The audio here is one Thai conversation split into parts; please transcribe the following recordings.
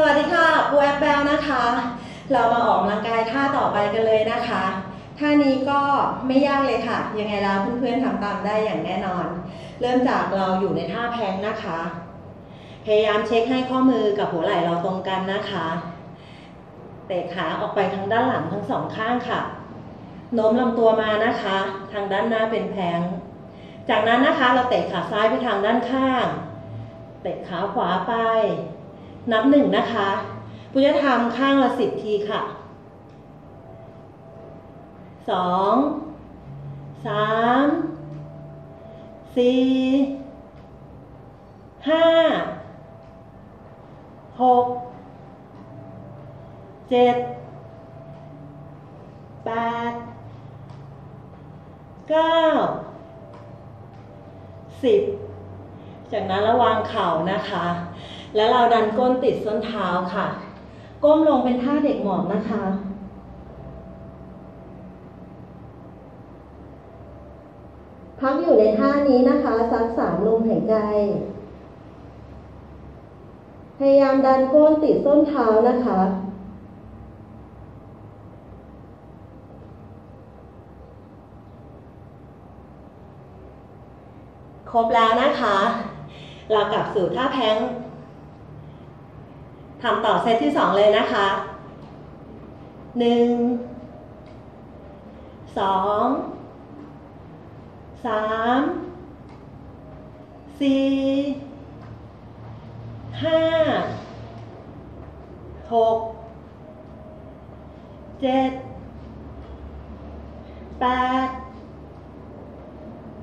สวัสดีค่ะปูแอปแบลนะคะ เรามาออกกำลังกายท่าต่อไปกันเลยนะคะ ท่านี้ก็ไม่ยากเลยค่ะ ยังไงแล้วเพื่อนๆทำตามได้อย่างแน่นอน เริ่มจากเราอยู่ในท่าแพงนะคะ พยายามเช็คให้ข้อมือกับหัวไหล่เราตรงกันนะคะ เตะขาออกไปทางด้านหลังทั้งสองข้างค่ะ โน้มลำตัวมานะคะ ทางด้านหน้าเป็นแพง จากนั้นนะคะเราเตะขาซ้ายไปทางด้านข้าง เตะขาขวาไป นับหนึ่งนะคะ ปุจะทำข้างละสิบทีค่ะสองสามสี่ห้าหกเจ็ดแปดเก้าสิบจากนั้นระวางเข่านะคะ แล้วเราดันก้นติดส้นเท้าค่ะ ก้มลงเป็นท่าเด็กหมอบนะคะ พักอยู่ในท่านี้นะคะสักสามลมหายใจ พยายามดันก้นติดส้นเท้านะคะครบแล้วนะคะ เรากลับสู่ท่าแพลง ทำต่อเซตที่สองเลยนะคะหนึ่งสองสามสี่ห้าหกเจ็ดแปด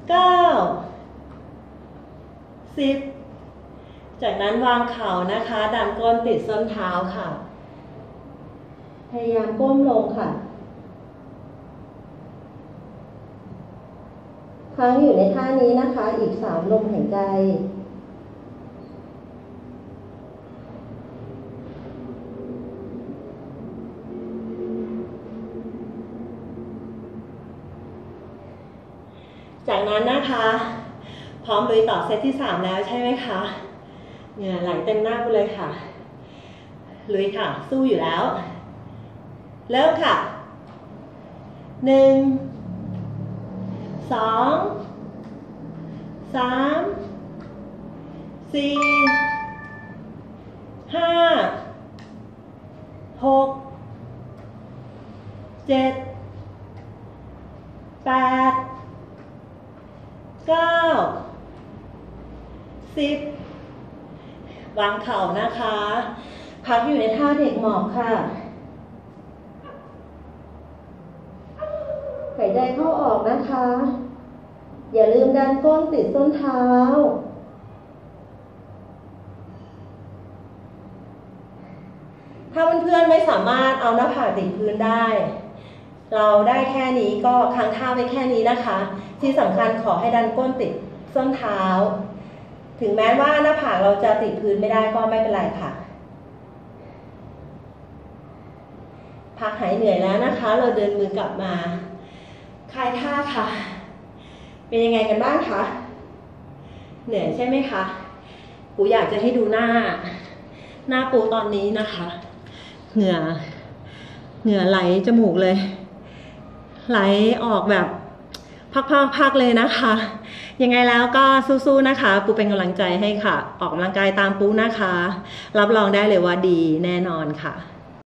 เก้าสิบ จากนั้นวางเข่านะคะดันก้นติดส้นเท้าค่ะ พยายามก้มลงค่ะค้างอยู่ในท่านี้นะคะ อีกสามลมหายใจ จากนั้นนะคะ พร้อมลุยต่อเซตที่สามแล้วใช่ไหมคะ เหงื่อไหลเต็มหน้าไปเลยค่ะลุยค่ะ สู้อยู่แล้ว เริ่มค่ะหนึ่งสองสามสี่ห้าหกเจ็ดแปดเก้าสิบ วางเข่านะคะ พักอยู่ในท่าเด็กหมอบค่ะ หายใจเข้าออกนะคะ อย่าลืมดันก้นติดส้นเท้า ถ้าเพื่อนๆไม่สามารถเอาหน้าผากติดพื้นได้เราได้แค่นี้ก็ค้างท่าไว้แค่นี้นะคะ ที่สำคัญขอให้ดันก้นติดส้นเท้า ถึงแม้ว่าหน้าผากเราจะติดพื้นไม่ได้ก็ไม่เป็นไรค่ะ พักหายเหนื่อยแล้วนะคะ เราเดินมือกลับมาคลายท่าค่ะ เป็นยังไงกันบ้างคะ เหนื่อยใช่ไหมคะปูอยากจะให้ดูหน้า หน้าปูตอนนี้นะคะ เหงื่อ เหงื่อไหลจมูกเลย ไหลออกแบบพักๆๆเลยนะคะ ยังไงแล้วก็สู้ๆนะคะ ปูเป็นกำลังใจให้ค่ะ ออกกำลังกายตามปูนะคะ รับรองได้เลยว่าดีแน่นอนค่ะ